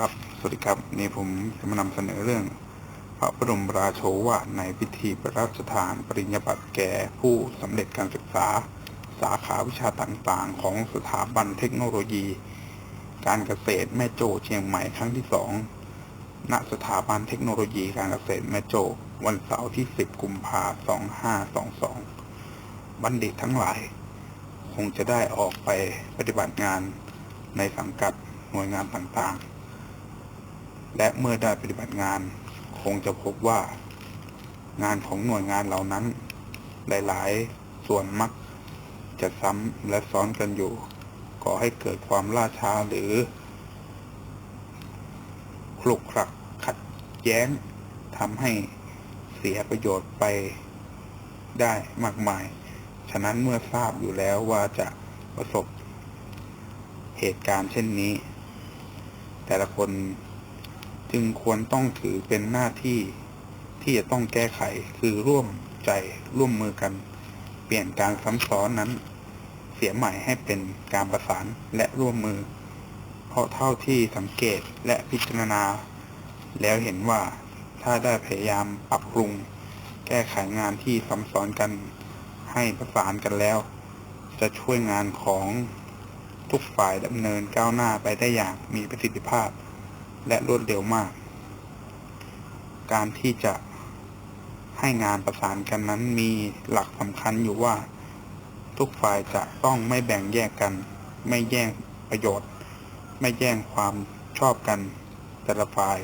ครับ สวัสดีครับ นี่ผมจะมานำเสนอเรื่อง พระบรมราโชวาทในพิธีพระราชทานปริญญาบัตรแก่ผู้สำเร็จการศึกษา สาขาวิชาต่างๆ ของสถาบันเทคโนโลยี การเกษตรแม่โจ้เชียงใหม่ครั้งที่สองณสถาบันเทคโนโลยีการเกษตรแม่โจ้วันเสาร์ที่ 10 กุมภาพันธ์2522 บัณฑิตทั้งหลาย คงจะได้ออกไปปฏิบัติงานในสังกัดหน่วยงานต่างๆ และเมื่อได้ปฏิบัติงาน คงจะพบว่า งานของหน่วยงานเหล่านั้น หลายๆ ส่วนมักจะซ้ำและซ้อนกันอยู่ ก่อให้เกิดความล่าช้าหรือคลุกคลักขัดแย้งทำให้เสียประโยชน์ไปได้มากมาย ฉะนั้นเมื่อทราบอยู่แล้วว่าจะประสบเหตุการณ์เช่นนี้ แต่ละคน จึงควรต้องถือเป็นหน้าที่ที่จะต้องแก้ไขคือร่วมใจร่วมมือกัน เปลี่ยนการซ้ำซ้อนนั้น เสียใหม่ให้เป็นการประสานและร่วมมือ เพราะเท่าที่สังเกตและพิจารณา แล้วเห็นว่าถ้าได้พยายามปรับปรุง แก้ไขงานที่ซ้ำซ้อนกันให้ประสานกันแล้ว จะช่วยงานของทุกฝ่ายดำเนินก้าวหน้าไปได้อย่างมีประสิทธิภาพ และรวดเร็วมาก การที่จะให้งานประสานกันนั้นมีหลักสำคัญอยู่ว่า ทุกฝ่ายจะต้องไม่แบ่งแยกกัน ไม่แย่งประโยชน์ ไม่แย่งความชอบกัน แต่ละฝ่าย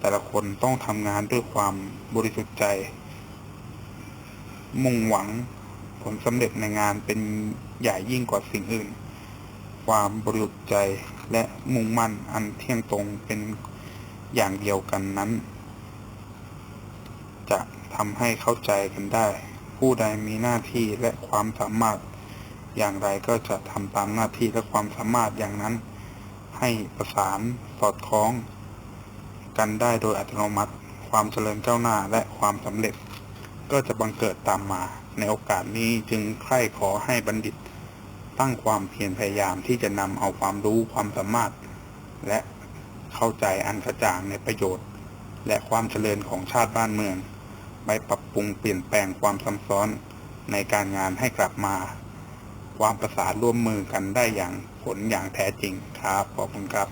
แต่ละคนต้องทำงานด้วยความบริสุทธิ์ใจ มุ่งหวังผลสำเร็จในงานเป็นใหญ่ยิ่งกว่าสิ่งอื่น ความบริสุทธิ์ใจและมุ่งมั่นอันเที่ยงตรงเป็นอย่างเดียวกันนั้น จะทำให้เข้าใจกันได้ ผู้ใดมีหน้าที่และความสามารถอย่างไรก็จะทำตามหน้าที่และความสามารถอย่างนั้น ให้ประสานสอดคล้อง กันได้โดยอัตโนมัติ ความเจริญก้าวหน้าและความสำเร็จ ก็จะบังเกิดตามมา ในโอกาสนี้จึงใคร่ขอให้บัณฑิต ตั้งความเพียรพยายามที่จะนำเอาความรู้ความสามารถ และเข้าใจอันกระจ่างในประโยชน์ และความเจริญของชาติบ้านเมือง ไปปรับปรุงเปลี่ยนแปลงความซ้ำซ้อนในการงานให้กลับมา ความประสานร่วมมือกันได้อย่างผลอย่างแท้จริงครับขอบคุณครับ